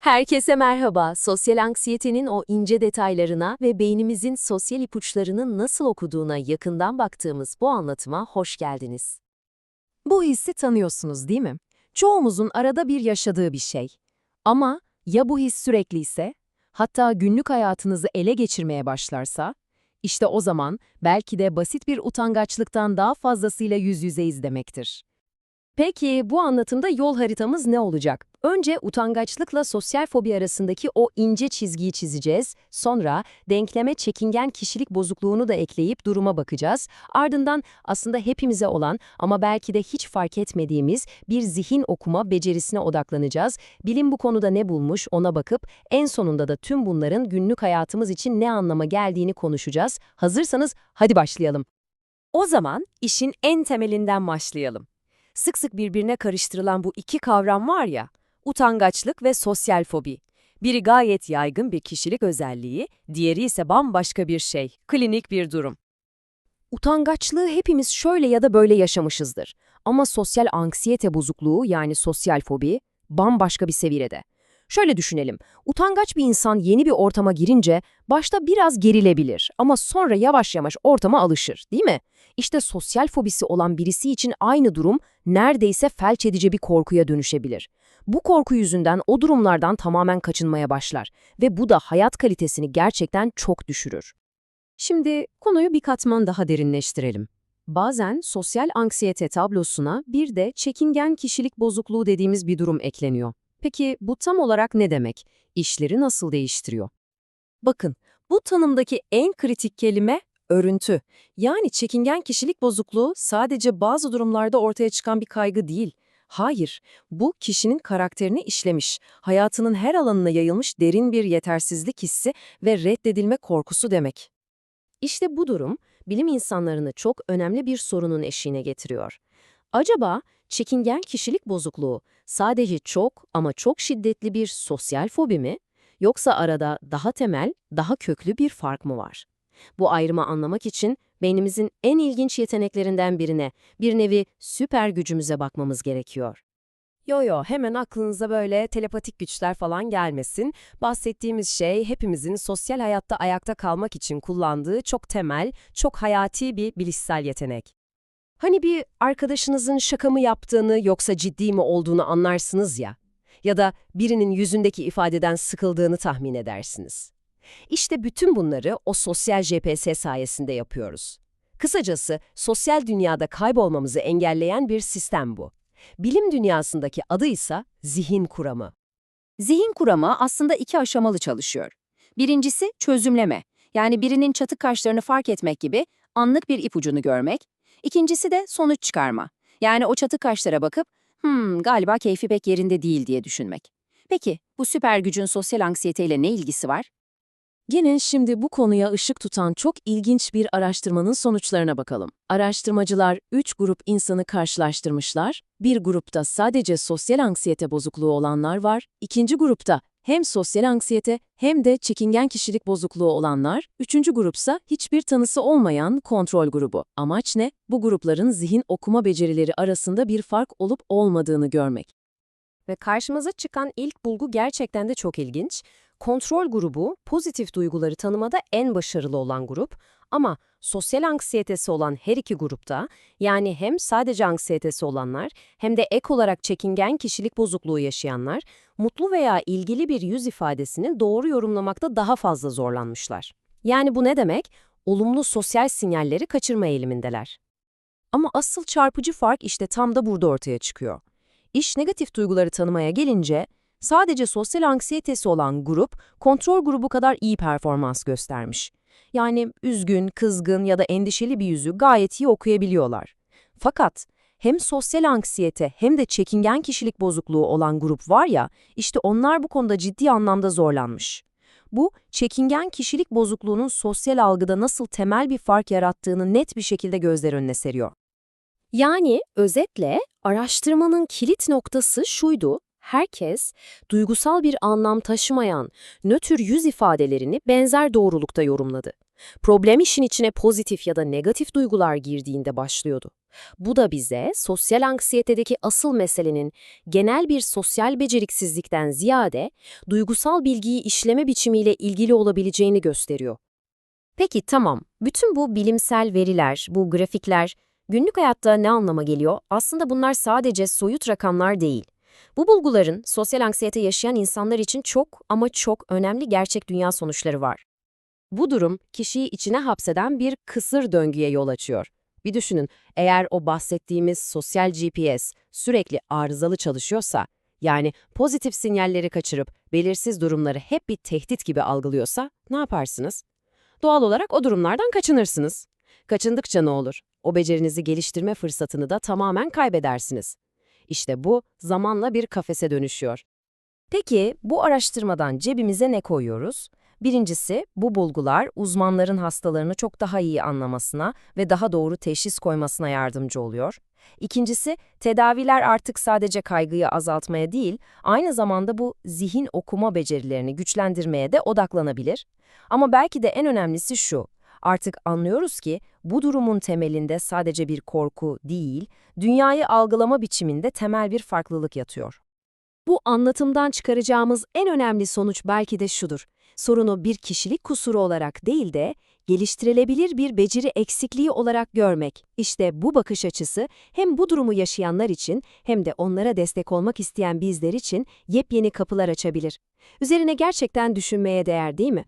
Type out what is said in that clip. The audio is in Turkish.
Herkese merhaba. Sosyal anksiyetenin o ince detaylarına ve beynimizin sosyal ipuçlarını nasıl okuduğuna yakından baktığımız bu anlatıma hoş geldiniz. Bu hissi tanıyorsunuz değil mi? Çoğumuzun arada bir yaşadığı bir şey. Ama ya bu his sürekli ise, hatta günlük hayatınızı ele geçirmeye başlarsa, işte o zaman belki de basit bir utangaçlıktan daha fazlasıyla yüz yüzeyiz demektir. Peki bu anlatımda yol haritamız ne olacak? Önce utangaçlıkla sosyal fobi arasındaki o ince çizgiyi çizeceğiz. Sonra denkleme çekingen kişilik bozukluğunu da ekleyip duruma bakacağız. Ardından aslında hepimize olan ama belki de hiç fark etmediğimiz bir zihin okuma becerisine odaklanacağız. Bilim bu konuda ne bulmuş ona bakıp en sonunda da tüm bunların günlük hayatımız için ne anlama geldiğini konuşacağız. Hazırsanız hadi başlayalım. O zaman işin en temelinden başlayalım sık sık birbirine karıştırılan bu iki kavram var ya, utangaçlık ve sosyal fobi. Biri gayet yaygın bir kişilik özelliği, diğeri ise bambaşka bir şey, klinik bir durum. Utangaçlığı hepimiz şöyle ya da böyle yaşamışızdır. Ama sosyal anksiyete bozukluğu yani sosyal fobi bambaşka bir seviyede. Şöyle düşünelim, utangaç bir insan yeni bir ortama girince başta biraz gerilebilir ama sonra yavaş yavaş ortama alışır, değil mi? İşte sosyal fobisi olan birisi için aynı durum neredeyse felç edici bir korkuya dönüşebilir. Bu korku yüzünden o durumlardan tamamen kaçınmaya başlar ve bu da hayat kalitesini gerçekten çok düşürür. Şimdi konuyu bir katman daha derinleştirelim. Bazen sosyal anksiyete tablosuna bir de çekingen kişilik bozukluğu dediğimiz bir durum ekleniyor. Peki bu tam olarak ne demek? İşleri nasıl değiştiriyor? Bakın, bu tanımdaki en kritik kelime örüntü. Yani çekingen kişilik bozukluğu sadece bazı durumlarda ortaya çıkan bir kaygı değil. Hayır, bu kişinin karakterini işlemiş, hayatının her alanına yayılmış derin bir yetersizlik hissi ve reddedilme korkusu demek. İşte bu durum, bilim insanlarını çok önemli bir sorunun eşiğine getiriyor. Acaba çekingen kişilik bozukluğu sadece çok ama çok şiddetli bir sosyal fobi mi? Yoksa arada daha temel, daha köklü bir fark mı var? Bu ayrımı anlamak için beynimizin en ilginç yeteneklerinden birine, bir nevi süper gücümüze bakmamız gerekiyor. Yo yo hemen aklınıza böyle telepatik güçler falan gelmesin. Bahsettiğimiz şey hepimizin sosyal hayatta ayakta kalmak için kullandığı çok temel, çok hayati bir bilişsel yetenek. Hani bir arkadaşınızın şaka mı yaptığını yoksa ciddi mi olduğunu anlarsınız ya. Ya da birinin yüzündeki ifadeden sıkıldığını tahmin edersiniz. İşte bütün bunları o sosyal GPS sayesinde yapıyoruz. Kısacası sosyal dünyada kaybolmamızı engelleyen bir sistem bu. Bilim dünyasındaki adı ise zihin kuramı. Zihin kuramı aslında iki aşamalı çalışıyor. Birincisi çözümleme, yani birinin çatı kaşlarını fark etmek gibi anlık bir ipucunu görmek. İkincisi de sonuç çıkarma, yani o çatı kaşlara bakıp hmm, galiba keyfi pek yerinde değil diye düşünmek. Peki bu süper gücün sosyal anksiyeteyle ne ilgisi var? Gelin şimdi bu konuya ışık tutan çok ilginç bir araştırmanın sonuçlarına bakalım. Araştırmacılar 3 grup insanı karşılaştırmışlar. Bir grupta sadece sosyal anksiyete bozukluğu olanlar var. İkinci grupta hem sosyal anksiyete hem de çekingen kişilik bozukluğu olanlar. Üçüncü grupsa hiçbir tanısı olmayan kontrol grubu. Amaç ne? Bu grupların zihin okuma becerileri arasında bir fark olup olmadığını görmek. Ve karşımıza çıkan ilk bulgu gerçekten de çok ilginç. Kontrol grubu pozitif duyguları tanımada en başarılı olan grup ama sosyal anksiyetesi olan her iki grupta yani hem sadece anksiyetesi olanlar hem de ek olarak çekingen kişilik bozukluğu yaşayanlar mutlu veya ilgili bir yüz ifadesini doğru yorumlamakta daha fazla zorlanmışlar. Yani bu ne demek? Olumlu sosyal sinyalleri kaçırma eğilimindeler. Ama asıl çarpıcı fark işte tam da burada ortaya çıkıyor. İş negatif duyguları tanımaya gelince Sadece sosyal anksiyetesi olan grup, kontrol grubu kadar iyi performans göstermiş. Yani üzgün, kızgın ya da endişeli bir yüzü gayet iyi okuyabiliyorlar. Fakat hem sosyal anksiyete hem de çekingen kişilik bozukluğu olan grup var ya, işte onlar bu konuda ciddi anlamda zorlanmış. Bu, çekingen kişilik bozukluğunun sosyal algıda nasıl temel bir fark yarattığını net bir şekilde gözler önüne seriyor. Yani özetle araştırmanın kilit noktası şuydu, herkes duygusal bir anlam taşımayan nötr yüz ifadelerini benzer doğrulukta yorumladı. Problem işin içine pozitif ya da negatif duygular girdiğinde başlıyordu. Bu da bize sosyal anksiyetedeki asıl meselenin genel bir sosyal beceriksizlikten ziyade duygusal bilgiyi işleme biçimiyle ilgili olabileceğini gösteriyor. Peki tamam, bütün bu bilimsel veriler, bu grafikler günlük hayatta ne anlama geliyor? Aslında bunlar sadece soyut rakamlar değil. Bu bulguların sosyal anksiyete yaşayan insanlar için çok ama çok önemli gerçek dünya sonuçları var. Bu durum kişiyi içine hapseden bir kısır döngüye yol açıyor. Bir düşünün, eğer o bahsettiğimiz sosyal GPS sürekli arızalı çalışıyorsa, yani pozitif sinyalleri kaçırıp belirsiz durumları hep bir tehdit gibi algılıyorsa ne yaparsınız? Doğal olarak o durumlardan kaçınırsınız. Kaçındıkça ne olur? O becerinizi geliştirme fırsatını da tamamen kaybedersiniz. İşte bu zamanla bir kafese dönüşüyor. Peki bu araştırmadan cebimize ne koyuyoruz? Birincisi, bu bulgular uzmanların hastalarını çok daha iyi anlamasına ve daha doğru teşhis koymasına yardımcı oluyor. İkincisi, tedaviler artık sadece kaygıyı azaltmaya değil, aynı zamanda bu zihin okuma becerilerini güçlendirmeye de odaklanabilir. Ama belki de en önemlisi şu, artık anlıyoruz ki bu durumun temelinde sadece bir korku değil, dünyayı algılama biçiminde temel bir farklılık yatıyor. Bu anlatımdan çıkaracağımız en önemli sonuç belki de şudur. Sorunu bir kişilik kusuru olarak değil de geliştirilebilir bir beceri eksikliği olarak görmek. İşte bu bakış açısı hem bu durumu yaşayanlar için hem de onlara destek olmak isteyen bizler için yepyeni kapılar açabilir. Üzerine gerçekten düşünmeye değer değil mi?